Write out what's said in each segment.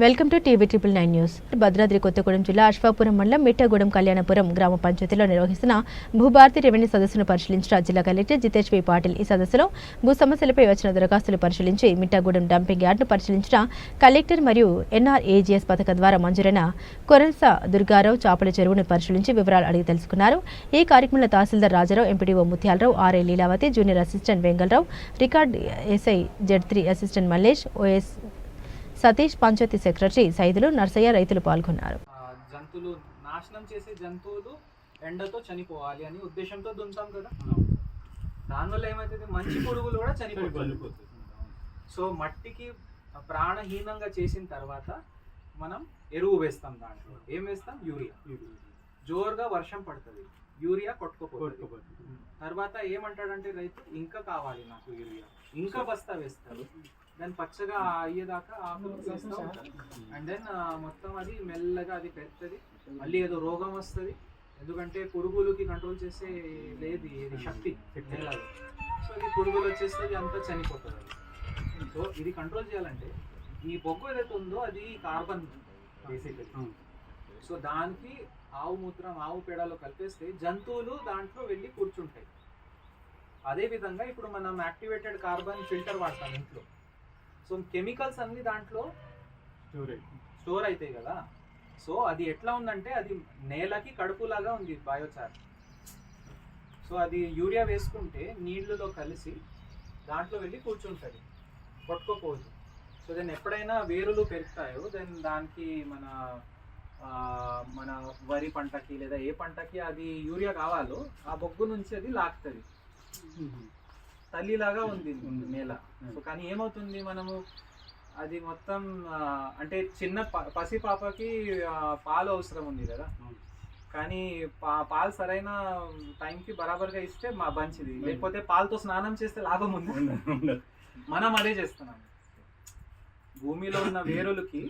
Welcome to TV triple nine news. Bhadradri Kothagudem జిల్లా అశ్వాపురం మండలం మిట్టగూడెం కళ్యాణపురం గ్రామ పంచాయతీలో నిర్వహిస్తున్న భూభారతి రెవెన్యూ సదస్సును పరిశీలించిన జిల్లా కలెక్టర్ జితేష్ వి పాటిల్. ఈ సదస్సులో భూ సమస్యలపై వచ్చిన దరఖాస్తులు పరిశీలించి మిట్టగూడెం డంపింగ్ యార్డును పరిశీలించిన కలెక్టర్ మరియు ఎన్ఆర్ఏజీఎస్ పథకం ద్వారా మంజూరైన కొరస దుర్గారావు చాపల చెరువును పరిశీలించి వివరాలు అడిగి తెలుసుకున్నారు. ఈ కార్యక్రమంలో tahsildar Rajarao MPDO Mutyalarao RA Leelavathi junior assistant Vengalarao record SI Z three assistant Mallesh OS Satish panchayat secretary Saidulu Narsaiah రైతులు పాల్గొన్నారు. జంతువులు నాశనం చేసే జంతువులు ఎండతో చనిపోవాలి అని ఉద్దేశంతో దున్నుతాం కదా. దానివల్ల ఏమవుతుంది మంచి పురుగులు కూడా చనిపోతాయి. సో మట్టికి ప్రాణహీనంగా చేసిన తర్వాత మనం ఎరువు వేస్తాం దాంట్లో. ఏం వేస్తాం? యూరియా. జోరుగా వర్షం పడుతుంది. యూరియా కొట్టుకోపోతుంది. తర్వాత ఏమంటాడంటే రైతు ఇంకా కావాలి నాకు యూరియా. ఇంకా బస్తా వేస్తారు. దాన్ని పచ్చగా అయ్యేదాకా ఆకులు వేస్తూ అండ్ దెన్ మొత్తం అది మెల్లగా అది పెరుగుతుంది మళ్ళీ ఏదో రోగం వస్తుంది. ఎందుకంటే పురుగులకి కంట్రోల్ చేసే లేదు ఇది శక్తి నేలలో. సో ఇది పురుగులు వచ్చేస్తుంది అంతా చనిపోతుంది. సో ఇది కంట్రోల్ చేయాలంటే ఈ బొగ్గు ఏదైతే ఉందో అది కార్బన్ బేసికలీ సో దానికి ఆవు మూత్రం ఆవు పేడలో కలిపేస్తే జంతువులు దాంట్లో వెళ్ళి కూర్చుంటాయి. అదే విధంగా ఇప్పుడు మనం యాక్టివేటెడ్ కార్బన్ ఫిల్టర్ వాడతాం ఇంట్లో. సో కెమికల్స్ అన్ని దాంట్లో స్టోర్ అవుతాయి కదా. సో అది ఎట్లా ఉందంటే అది నేలకి కడుపులాగా ఉంది బయోచార్ సో అది యూరియా వేసుకుంటే నీళ్ళలో కలిసి దాంట్లో వెళ్ళి కూర్చుంటుంది. కొట్టుకోపోదు సో దెన్ ఎప్పుడైనా వేరులు పెరుగుతాయో దెన్ దానికి మన మన వరి పంటకి లేదా ఏ పంటకి అది యూరియా కావాలో ఆ బొగ్గు నుంచి అది లాగుతుంది తల్లిలాగా ఉంది నేల. సో కానీ ఏమవుతుంది మనము అది మొత్తం అంటే చిన్న పసి పాపకి పాలు అవసరం ఉంది కదా. కానీ పా పాలు సరైన టైంకి బరాబర్గా ఇస్తే మా మంచిది. లేకపోతే పాలతో స్నానం చేస్తే లాభం ఉంది. మనం అదే చేస్తున్నాం. భూమిలో ఉన్న వేరులకి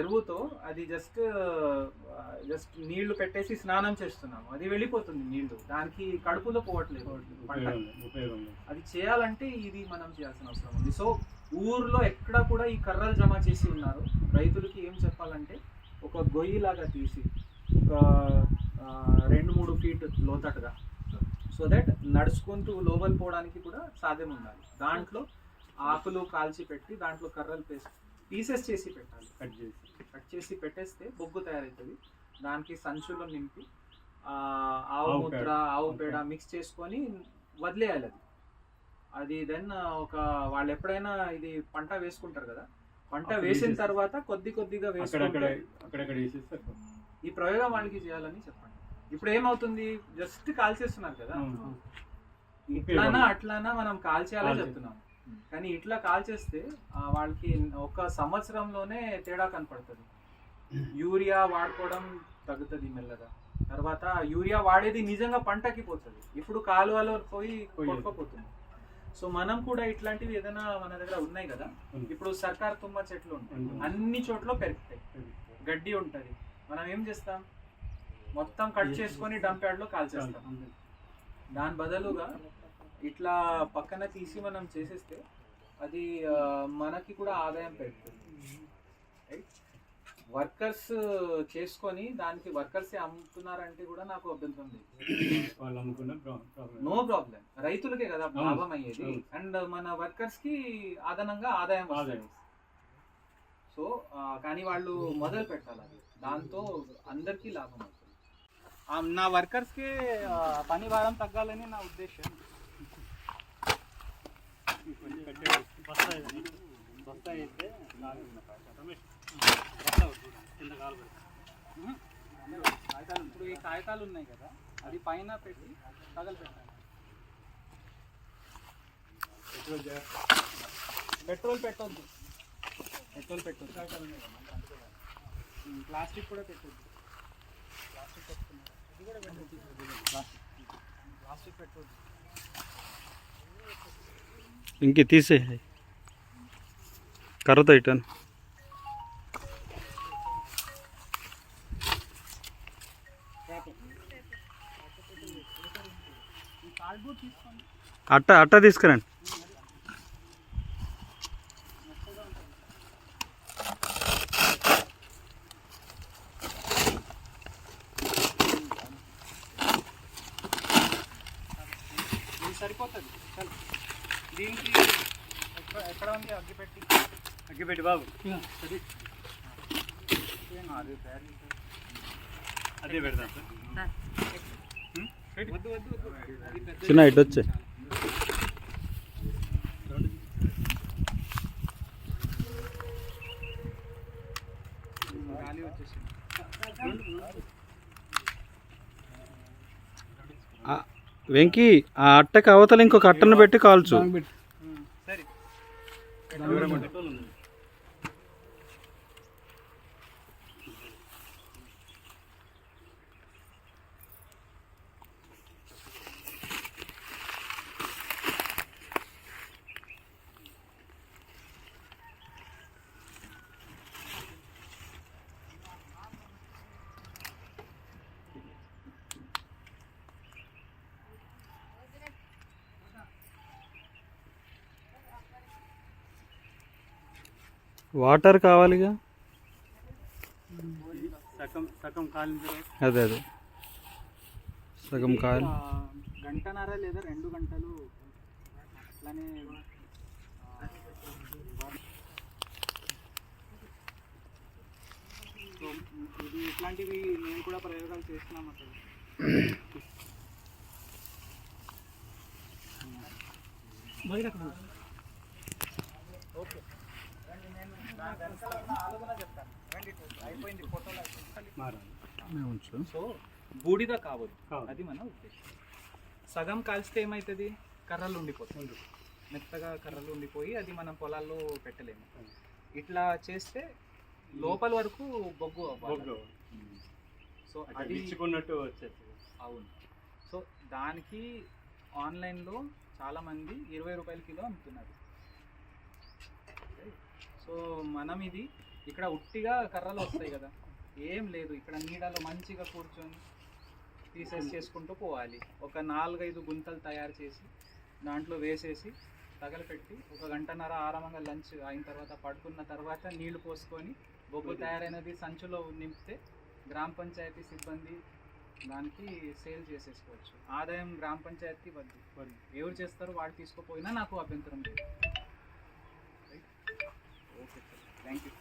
ఎరువుతో అది జస్ట్ జస్ట్ నీళ్ళు పెట్టేసి స్నానం చేస్తున్నాం అది వెళ్ళిపోతుంది నీళ్ళు. దానికి కడుపులో పోవట్లేదు అది చేయాలంటే ఇది మనం చేయాల్సిన అవసరం ఉంది. సో ఊర్లో ఎక్కడ కూడా ఈ కర్రలు జమ చేసి ఉన్నారు. రైతులకి ఏం చెప్పాలంటే ఒక గొయ్యి లాగా తీసి ఒక రెండు మూడు ఫీట్ లోతట్టుగా సో దట్ నడుచుకుంటూ లోపల పోవడానికి కూడా సాధ్యం ఉండాలి. దాంట్లో ఆకులు కాల్చి పెట్టి దాంట్లో కర్రలు పేసి పీసెస్ చేసి పెట్టాలి. కట్ చేసి. కట్ చేసి పెట్టేస్తే బొగ్గు తయారవుతుంది దానికి సంచులు నింపి ఆ, ఆవు పేడ. ఆవు పేడ. మిక్స్ చేసుకొని వదిలేయాలి అది. అది దెన్ ఒక వాళ్ళు ఎప్పుడైనా ఇది పంట వేసుకుంటారు కదా పంట వేసిన తర్వాత కొద్ది కొద్దిగా వేసుకుంటే ఈ ప్రయోగం వాళ్ళకి చేయాలని చెప్పండి. ఇప్పుడు ఏమవుతుంది? జస్ట్ కాల్చేస్తున్నారు కదా. ఇట్లానా అట్లానా మనం కాల్చేయాలని కాల్చే- చెప్తున్నాం. కానీ ఇట్లా కాల్చేస్తే ఆ, వాళ్ళకి ఒక సంవత్సరంలోనే తేడా కనపడుతుంది. యూరియా వాడుకోవడం తగ్గుతుంది మెల్లగా. తర్వాత యూరియా వాడేది నిజంగా పంటకి పోతుంది. ఇప్పుడు కాలువలో పోయి కొట్టుకోపోతుంది సో మనం కూడా ఇట్లాంటివి ఏదైనా మన దగ్గర ఉన్నాయి కదా. ఇప్పుడు సర్కార్ తుమ్మ చెట్లు ఉంటాయి. అన్ని చోట్ల పెరుగుతాయి. గడ్డి ఉంటది. మనం ఏం చేస్తాం? మొత్తం కట్ చేసుకొని డంప్ యార్డ్లో కాల్చేస్తాం దాని బదులుగా ఇట్లా పక్కన తీసి మనం చేసేస్తే అది మనకి కూడా ఆదాయం పెరుగుతుంది. వర్కర్స్ చేసుకొని దానికి వర్కర్స్ అమ్ముతున్నారంటే కూడా నాకు అభ్యంతరం లేదు. No problem. రైతులకే కదా. లాభం అయ్యేది. అండ్ మన వర్కర్స్కి అదనంగా ఆదాయం వస్తుంది. ఆదాయం. సో కానీ వాళ్ళు మొదలు పెట్టాలి అది. దాంతో అందరికీ లాభం అవుతుంది. నా వర్కర్స్కి పని భారం తగ్గాలని నా ఉద్దేశం. కాగితాలు ఇప్పుడు ఈ కాగితాలు ఉన్నాయి కదా. అది పైన పెట్టి పగలు పెట్టాలి పెట్రోల్ పెట్టొద్దు. పెట్రోల్ పెట్టొద్దు. ఉమ్, ప్లాస్టిక్ కూడా పెట్టొద్దు. ప్లాస్టిక్ పెట్టుకున్నారు అది కూడా పెట్టొద్దు. ప్లాస్టిక్ ప్లాస్టిక్ పెట్టొద్దు. ఇంకే తీసే కర్రతో ఇటాను. అట్ట అట్ట తీసుకురండి. సరిపోతుంది. దీనికి ఎక్కడ ఎక్కడ ఉంది? అగ్గిపెట్టి. అగ్గిపెట్టి బాబు. అది చేశారు. అదే పెడదాం సార్. చిన్న ఇటు వచ్చే. గాలి వచ్చేసింది ఆ, వెంకీ ఆ అట్టకి అవతల ఇంకొక అట్టను పెట్టి కాల్చు. వాటర్ కావాలిగా? అదే అదే. సగం కాయలు ఆ, గంటన్నర లేదా రెండు గంటలు అట్లానే ఇది ఇట్లాంటివి నేను కూడా ప్రయోగాలు చేస్తున్నాం అసలు. సో బూడిద కావద్దు. అది మన ఉద్దేశం. సగం కాల్చితే ఏమవుతుంది కర్రలు ఉండిపోతుంది మెత్తగా కర్రలు ఉండిపోయి అది మనం పొలాల్లో పెట్టలేము. ఇట్లా చేస్తే లోపల వరకు బొగ్గు సో అది ఇచ్చుకున్నట్టు వచ్చేసి అవును. సో దానికి ఆన్లైన్లో చాలామంది ఇరవై రూపాయల కిలో అమ్ముతున్నారు. సో మనం ఇది ఇక్కడ ఉట్టిగా కర్రలు వస్తాయి కదా. ఏం లేదు ఇక్కడ నీడలో మంచిగా కూర్చొని పీసెస్ చేసుకుంటూ పోవాలి. ఒక నాలుగైదు గుంతలు తయారు చేసి దాంట్లో వేసేసి తగలపెట్టి ఒక గంటన్నర ఆరామంగా లంచ్ అయిన తర్వాత పడుకున్న తర్వాత నీళ్ళు పోసుకొని బొగ్గు తయారైనది సంచులో నింపితే గ్రామ పంచాయతీ సిబ్బంది దానికి సేల్ చేసేసుకోవచ్చు. ఆదాయం గ్రామ పంచాయతీ వద్దు. ఎవరు చేస్తారో వాడు తీసుకోపోయినా నాకు అభ్యంతరం లేదు. ఓకే థ్యాంక్ యూ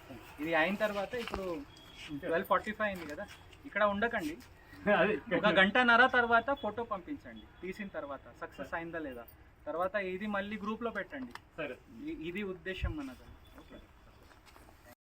ఇది అయిన తర్వాత ఇప్పుడు ట్వెల్వ్ ఫార్టీ ఫైవ్ అయింది కదా ఇక్కడ ఉండకండి. ఒక గంటన్నర తర్వాత ఫోటో పంపించండి. తీసిన తర్వాత సక్సెస్ అయిందా లేదా? తర్వాత ఇది మళ్ళీ గ్రూప్లో పెట్టండి. సరే. ఇది ఉద్దేశం మనది